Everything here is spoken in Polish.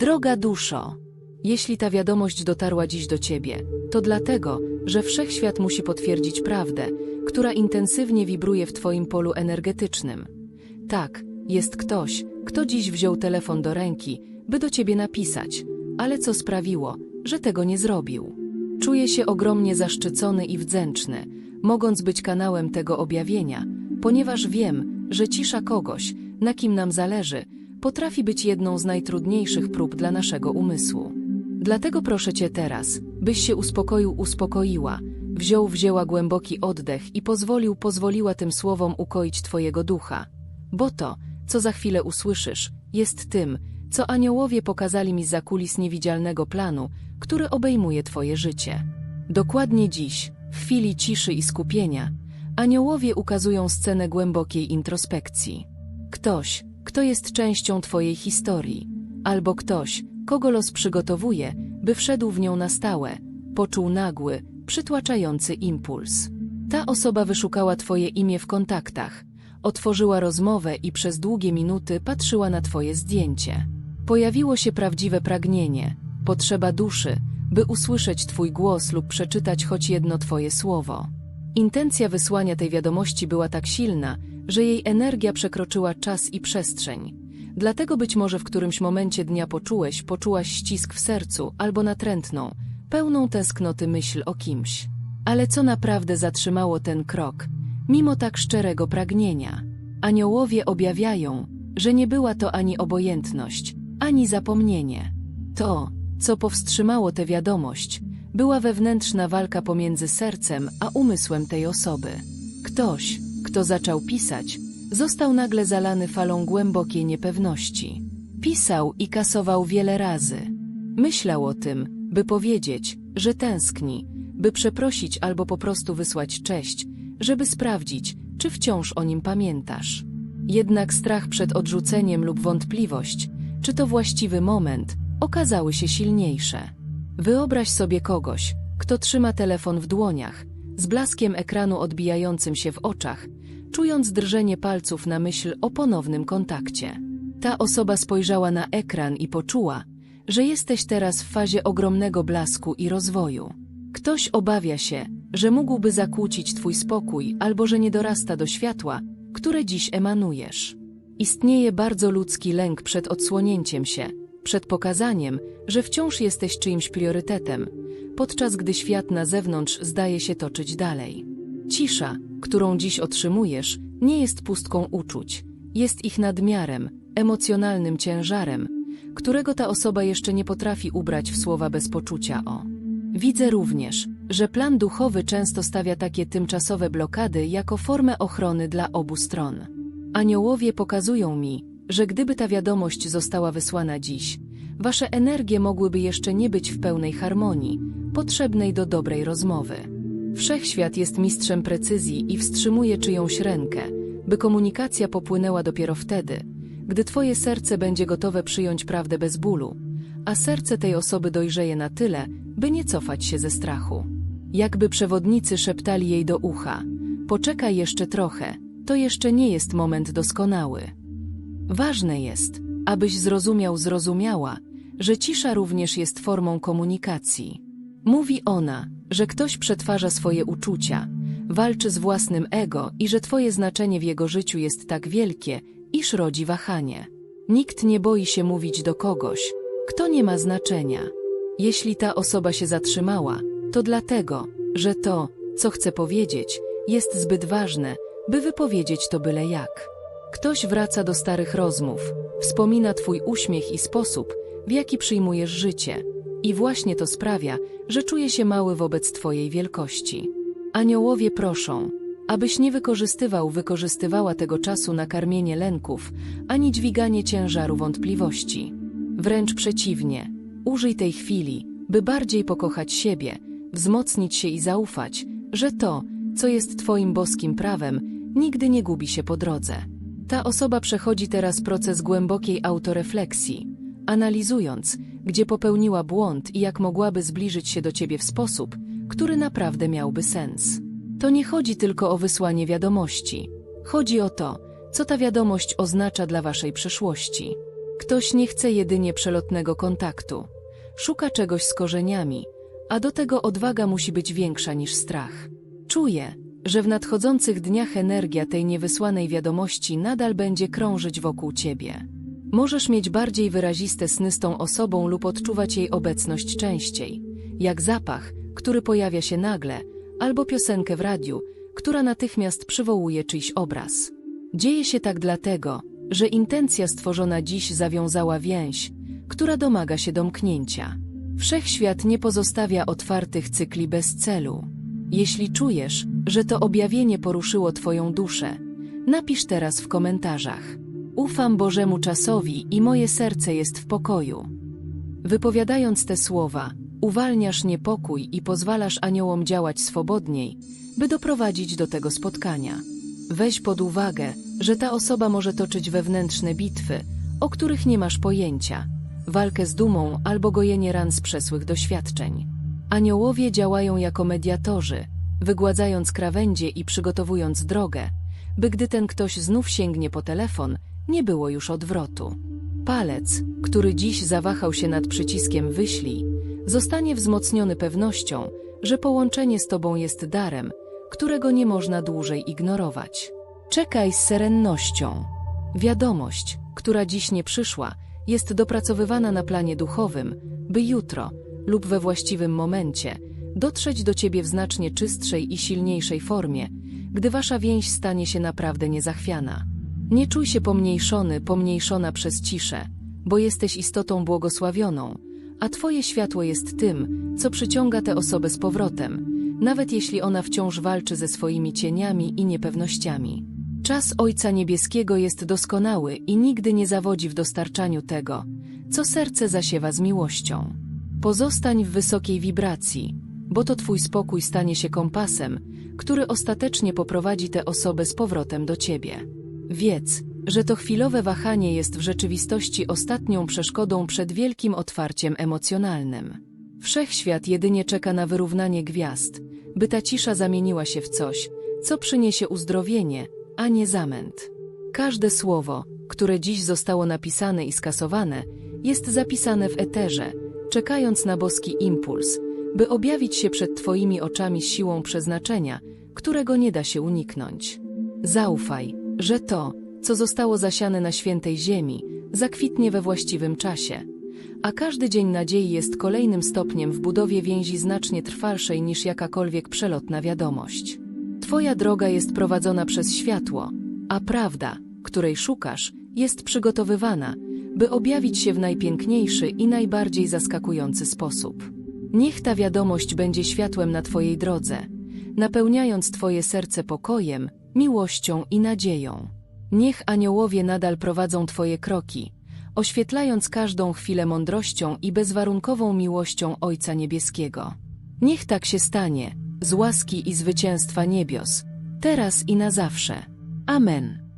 Droga duszo, jeśli ta wiadomość dotarła dziś do ciebie, to dlatego, że wszechświat musi potwierdzić prawdę, która intensywnie wibruje w twoim polu energetycznym. Tak, jest ktoś, kto dziś wziął telefon do ręki, by do ciebie napisać, ale co sprawiło, że tego nie zrobił? Czuję się ogromnie zaszczycony i wdzięczny, mogąc być kanałem tego objawienia, ponieważ wiem, że cisza kogoś, na kim nam zależy, potrafi być jedną z najtrudniejszych prób dla naszego umysłu. Dlatego proszę Cię teraz, byś się uspokoił, uspokoiła, wziął, wzięła głęboki oddech i pozwolił, pozwoliła tym słowom ukoić Twojego ducha. Bo to, co za chwilę usłyszysz, jest tym, co aniołowie pokazali mi za kulis niewidzialnego planu, który obejmuje Twoje życie. Dokładnie dziś, w chwili ciszy i skupienia, aniołowie ukazują scenę głębokiej introspekcji. Ktoś, kto jest częścią Twojej historii, albo ktoś, kogo los przygotowuje, by wszedł w nią na stałe, poczuł nagły, przytłaczający impuls. Ta osoba wyszukała Twoje imię w kontaktach, otworzyła rozmowę i przez długie minuty patrzyła na Twoje zdjęcie. Pojawiło się prawdziwe pragnienie, potrzeba duszy, by usłyszeć Twój głos lub przeczytać choć jedno Twoje słowo. Intencja wysłania tej wiadomości była tak silna, że jej energia przekroczyła czas i przestrzeń. Dlatego być może w którymś momencie dnia poczułeś, poczułaś ścisk w sercu albo natrętną, pełną tęsknoty myśl o kimś. Ale co naprawdę zatrzymało ten krok, mimo tak szczerego pragnienia? Aniołowie objawiają, że nie była to ani obojętność, ani zapomnienie. To, co powstrzymało tę wiadomość, była wewnętrzna walka pomiędzy sercem a umysłem tej osoby. Ktoś, kto zaczął pisać, został nagle zalany falą głębokiej niepewności. Pisał i kasował wiele razy. Myślał o tym, by powiedzieć, że tęskni, by przeprosić albo po prostu wysłać cześć, żeby sprawdzić, czy wciąż o nim pamiętasz. Jednak strach przed odrzuceniem lub wątpliwość, czy to właściwy moment, okazały się silniejsze. Wyobraź sobie kogoś, kto trzyma telefon w dłoniach, z blaskiem ekranu odbijającym się w oczach, czując drżenie palców na myśl o ponownym kontakcie. Ta osoba spojrzała na ekran i poczuła, że jesteś teraz w fazie ogromnego blasku i rozwoju. Ktoś obawia się, że mógłby zakłócić twój spokój albo że nie dorasta do światła, które dziś emanujesz. Istnieje bardzo ludzki lęk przed odsłonięciem się, przed pokazaniem, że wciąż jesteś czyimś priorytetem, podczas gdy świat na zewnątrz zdaje się toczyć dalej. Cisza, którą dziś otrzymujesz, nie jest pustką uczuć, jest ich nadmiarem, emocjonalnym ciężarem, którego ta osoba jeszcze nie potrafi ubrać w słowa bez poczucia o. Widzę również, że plan duchowy często stawia takie tymczasowe blokady jako formę ochrony dla obu stron. Aniołowie pokazują mi, że gdyby ta wiadomość została wysłana dziś, wasze energie mogłyby jeszcze nie być w pełnej harmonii, potrzebnej do dobrej rozmowy. Wszechświat jest mistrzem precyzji i wstrzymuje czyjąś rękę, by komunikacja popłynęła dopiero wtedy, gdy twoje serce będzie gotowe przyjąć prawdę bez bólu, a serce tej osoby dojrzeje na tyle, by nie cofać się ze strachu. Jakby przewodnicy szeptali jej do ucha: Poczekaj jeszcze trochę, to jeszcze nie jest moment doskonały. Ważne jest, abyś zrozumiał, zrozumiała, że cisza również jest formą komunikacji. Mówi ona, że ktoś przetwarza swoje uczucia, walczy z własnym ego i że twoje znaczenie w jego życiu jest tak wielkie, iż rodzi wahanie. Nikt nie boi się mówić do kogoś, kto nie ma znaczenia. Jeśli ta osoba się zatrzymała, to dlatego, że to, co chce powiedzieć, jest zbyt ważne, by wypowiedzieć to byle jak. Ktoś wraca do starych rozmów, wspomina twój uśmiech i sposób, w jaki przyjmujesz życie. I właśnie to sprawia, że czuje się mały wobec twojej wielkości. Aniołowie proszą, abyś nie wykorzystywał, wykorzystywała tego czasu na karmienie lęków, ani dźwiganie ciężaru wątpliwości. Wręcz przeciwnie, użyj tej chwili, by bardziej pokochać siebie, wzmocnić się i zaufać, że to, co jest twoim boskim prawem, nigdy nie gubi się po drodze. Ta osoba przechodzi teraz proces głębokiej autorefleksji, analizując, gdzie popełniła błąd i jak mogłaby zbliżyć się do ciebie w sposób, który naprawdę miałby sens. To nie chodzi tylko o wysłanie wiadomości. Chodzi o to, co ta wiadomość oznacza dla waszej przyszłości. Ktoś nie chce jedynie przelotnego kontaktu. Szuka czegoś z korzeniami, a do tego odwaga musi być większa niż strach. Czuje, że w nadchodzących dniach energia tej niewysłanej wiadomości nadal będzie krążyć wokół ciebie. Możesz mieć bardziej wyraziste sny z tą osobą lub odczuwać jej obecność częściej, jak zapach, który pojawia się nagle, albo piosenkę w radiu, która natychmiast przywołuje czyjś obraz. Dzieje się tak dlatego, że intencja stworzona dziś zawiązała więź, która domaga się domknięcia. Wszechświat nie pozostawia otwartych cykli bez celu. Jeśli czujesz, że to objawienie poruszyło Twoją duszę, napisz teraz w komentarzach. Ufam Bożemu czasowi i moje serce jest w pokoju. Wypowiadając te słowa, uwalniasz niepokój i pozwalasz aniołom działać swobodniej, by doprowadzić do tego spotkania. Weź pod uwagę, że ta osoba może toczyć wewnętrzne bitwy, o których nie masz pojęcia, walkę z dumą albo gojenie ran z przesłych doświadczeń. Aniołowie działają jako mediatorzy, wygładzając krawędzie i przygotowując drogę, by gdy ten ktoś znów sięgnie po telefon, nie było już odwrotu. Palec, który dziś zawahał się nad przyciskiem wyślij, zostanie wzmocniony pewnością, że połączenie z Tobą jest darem, którego nie można dłużej ignorować. Czekaj z serennością. Wiadomość, która dziś nie przyszła, jest dopracowywana na planie duchowym, by jutro lub we właściwym momencie dotrzeć do Ciebie w znacznie czystszej i silniejszej formie, gdy Wasza więź stanie się naprawdę niezachwiana. Nie czuj się pomniejszony, pomniejszona przez ciszę, bo jesteś istotą błogosławioną, a Twoje światło jest tym, co przyciąga tę osobę z powrotem, nawet jeśli ona wciąż walczy ze swoimi cieniami i niepewnościami. Czas Ojca Niebieskiego jest doskonały i nigdy nie zawodzi w dostarczaniu tego, co serce zasiewa z miłością. Pozostań w wysokiej wibracji, bo to Twój spokój stanie się kompasem, który ostatecznie poprowadzi tę osobę z powrotem do Ciebie. Wiedz, że to chwilowe wahanie jest w rzeczywistości ostatnią przeszkodą przed wielkim otwarciem emocjonalnym. Wszechświat jedynie czeka na wyrównanie gwiazd, by ta cisza zamieniła się w coś, co przyniesie uzdrowienie, a nie zamęt. Każde słowo, które dziś zostało napisane i skasowane, jest zapisane w eterze, czekając na boski impuls, by objawić się przed Twoimi oczami siłą przeznaczenia, którego nie da się uniknąć. Zaufaj, że to, co zostało zasiane na świętej ziemi, zakwitnie we właściwym czasie. A każdy dzień nadziei jest kolejnym stopniem w budowie więzi znacznie trwalszej niż jakakolwiek przelotna wiadomość. Twoja droga jest prowadzona przez światło, a prawda, której szukasz, jest przygotowywana, by objawić się w najpiękniejszy i najbardziej zaskakujący sposób. Niech ta wiadomość będzie światłem na Twojej drodze, napełniając Twoje serce pokojem, miłością i nadzieją. Niech aniołowie nadal prowadzą Twoje kroki, oświetlając każdą chwilę mądrością i bezwarunkową miłością Ojca Niebieskiego. Niech tak się stanie, z łaski i zwycięstwa niebios, teraz i na zawsze. Amen.